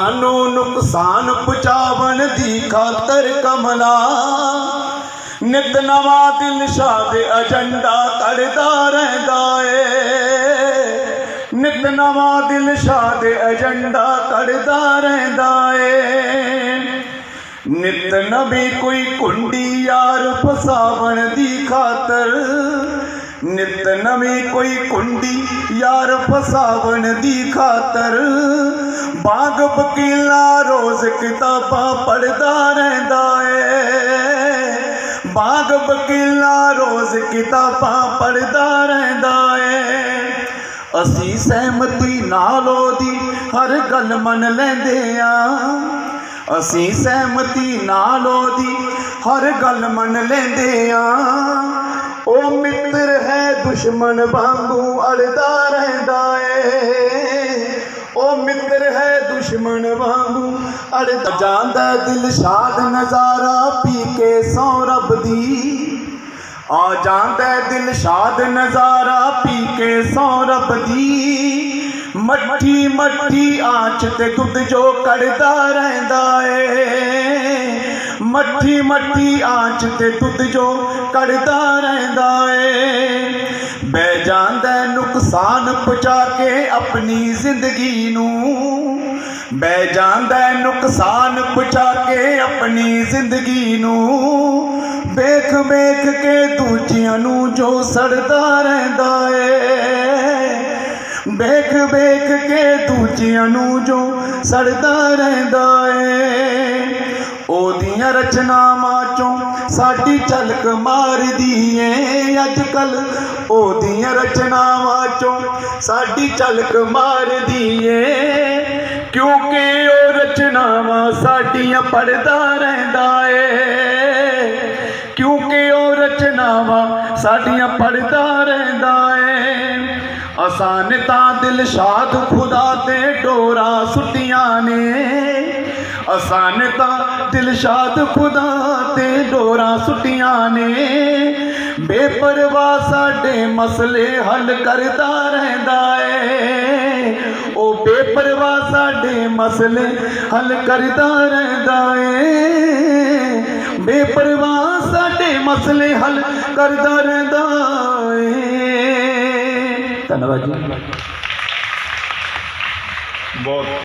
ਨੂੰ ਨੁਕਸਾਨ ਪਹੁੰਚਾਵਣ ਦੀ ਖਾਤਰ ਕਮਲਾ। ਨਿਤ ਨਵਾਂ ਦਿਲ ਸ਼ਾਦ ਏਜੰਡਾ ਕੱਢਦਾ ਰਹਿੰਦਾ ਏ। ਨਿਤ ਨਵਾਂ ਦਿਲ ਸ਼ਾਦ ਏਜੰਡਾ ਕੱਢਦਾ ਰਹਿੰਦਾ ਏ। ਨਿਤ ਨਵੀਂ ਕੋਈ ਕੁੰਡੀ ਯਾਰ ਫਸਾਵਣ ਦੀ ਨਿਤ ਨਵੀਂ ਕੋਈ ਕੁੰਡੀ ਯਾਰ ਫਸਾਵਣ ਦੀ ਖਾਤਰ। ਬਾਗ ਵਕੀਲਾ ਰੋਜ਼ ਕਿਤਾਬਾਂ ਪੜਦਾ ਰਹਿੰਦਾ ਏ। ਬਾਗ ਵਕੀਲਾ ਰੋਜ਼ ਕਿਤਾਬਾਂ ਪੜਦਾ ਰਹਿੰਦਾ ਏ। ਅਸੀਂ ਸਹਿਮਤੀ ਨਾਲ ਉਹਦੀ ਹਰ ਗੱਲ ਮੰਨ ਲੈਂਦੇ ਆ। ਅਸੀਂ ਸਹਿਮਤੀ ਨਾਲ ਉਹਦੀ ਹਰ ਗੱਲ ਮੰਨ ਲੈਂਦੇ ਆ। ਹੈ ਦੁਸ਼ਮਣ ਵਾਂਗੂ ਅੜਦਾ ਰਹਿੰਦਾ ਏ ਉਹ ਮਿੱਤਰ ਹੈ ਦੁਸ਼ਮਣ ਵਾਂਗੂ ਅੜਦਾ ਜਾਂਦਾ ਦਿਲ ਸ਼ਾਦ ਨਜ਼ਾਰਾ ਪੀ ਕੇ ਸੌ ਰੱਬ ਦੀ ਆ ਜਾਂਦਾ ਹੈ ਦਿਲ ਸ਼ਾਦ ਨਜ਼ਾਰਾ ਪੀ ਕੇ ਸੌ ਰੱਬ ਦੀ ਮੱਠੀ ਮੱਠੀ ਆਂਚ ਤੇ ਦੁੱਧ ਜੋ ਕੜਦਾ ਰਹਿੰਦਾ ਏ ਮੱਠੀ ਮੱਠੀ ਆਂਚ ਤੇ ਨੁਕਸਾਨ ਪਹੁੰਚਾ ਕੇ ਆਪਣੀ ਜ਼ਿੰਦਗੀ ਨੂੰ। ਬਹਿ ਜਾਂਦਾ ਨੁਕਸਾਨ ਪਹੁੰਚਾ ਕੇ ਆਪਣੀ ਜ਼ਿੰਦਗੀ ਨੂੰ। ਵੇਖ ਵੇਖ ਕੇ ਦੂਜਿਆਂ ਨੂੰ ਜੋ ਸੜਦਾ ਰਹਿੰਦਾ ਏ। ਵੇਖ ਵੇਖ ਕੇ ਦੂਜਿਆਂ ਨੂੰ ਜੋ ਸੜਦਾ ਰਹਿੰਦਾ ਏ। ਉਹਦੀਆਂ ਰਚਨਾਵਾਂ ਚੋਂ ਸਾਡੀ ਝਲਕ ਮਾਰਦੀ ਏ। ਅੱਜ ਕੱਲ ਉਹਦੀਆਂ ਰਚਨਾਵਾਂ ਚੋਂ ਸਾਡੀ ਝਲਕ ਮਾਰਦੀ ਏ। ਕਿਉਂਕਿ ਉਹ ਰਚਨਾਵਾਂ ਸਾਡੀਆਂ ਪੜਦਾ ਰਹਿੰਦਾ ਏ। ਕਿਉਂਕਿ ਉਹ ਰਚਨਾਵਾਂ ਸਾਡੀਆਂ ਪੜਦਾ ਰਹਿੰਦਾ ਏ। ਆਸਾਨ ਤਾਂ ਦਿਲ ਸ਼ਾਦ ਖੁਦਾ ਤੇ ਡੋਰਾ ਸੁੱਟੀਆਂ ਨੇ। ਆਸਾਨ ਤਾਂ ਦਿਲ ਸ਼ਾਦ ਖੁਦਾ ਤੇ ਡੋਰਾ ਸੁੱਟੀਆਂ ਨੇ ਬੇਪਰਵਾਹ ਸਾਡੇ ਮਸਲੇ ਹੱਲ ਕਰਦਾ ਰਹਿੰਦਾ ਏ ਉਹ ਬੇਪਰਵਾਹ ਸਾਡੇ ਮਸਲੇ ਹੱਲ ਕਰਦਾ ਰਹਿੰਦਾ ਏ ਬੇਪਰਵਾਹ ਸਾਡੇ ਮਸਲੇ ਹੱਲ ਕਰਦਾ ਰਹਿੰਦਾ ਏ ਧੰਨਵਾਦ ਜੀ ਬਹੁਤ